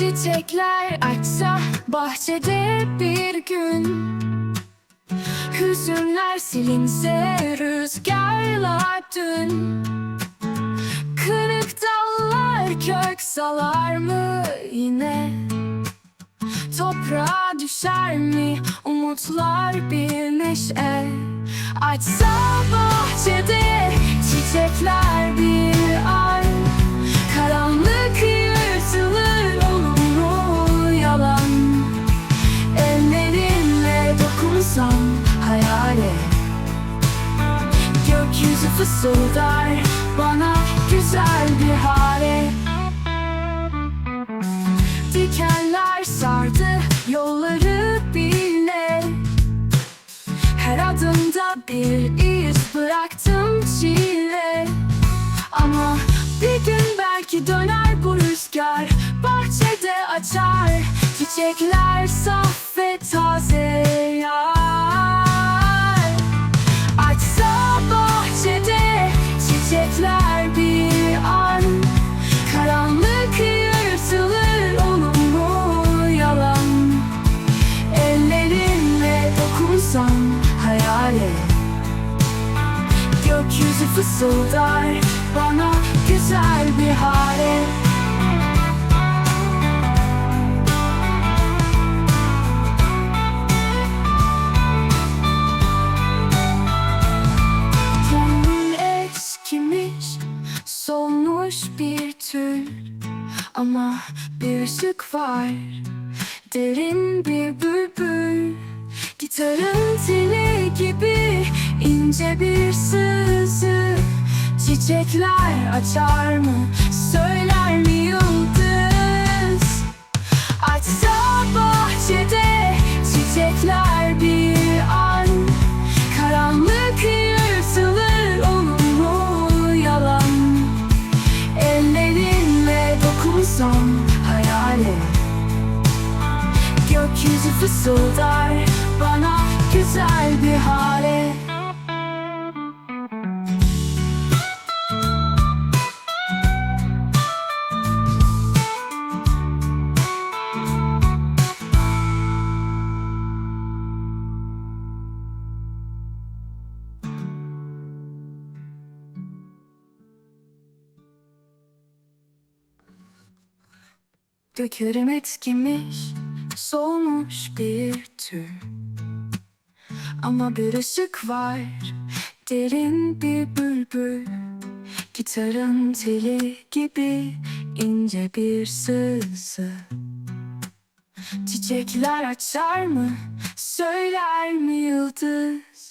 Çiçekler açsa bahçede bir gün. Hüzünler silinse rüzgarla dün. Kırık dallar kök salar mı yine? Toprağa düşer mi umutlar bir neşe? Açsa bahçede fısıldar bana güzel bir hale? Dikenler sardı yolları bile Her adımda bir iz bıraktım çile. Ama bir gün belki döner bu rüzgar Bahçede açar. Çiçekler çiçekler bir an. Karanlık yırtılır mu yalan. Ellerimle dokunsam hayale. Gökyüzü fısıldar bana güzel bir hale Ama bir ışık var, derin bir bülbül. Gitarın teli gibi ince bir sızı. Çiçekler açar mı, söyler Gökyüzü fısıldar bana güzel bir hale. Dökürüm etkimiş, solmuş bir tür. Ama bir ışık var, derin bir bülbül. Gitarın teli gibi ince bir sızı. Çiçekler açar mı, söyler mi yıldız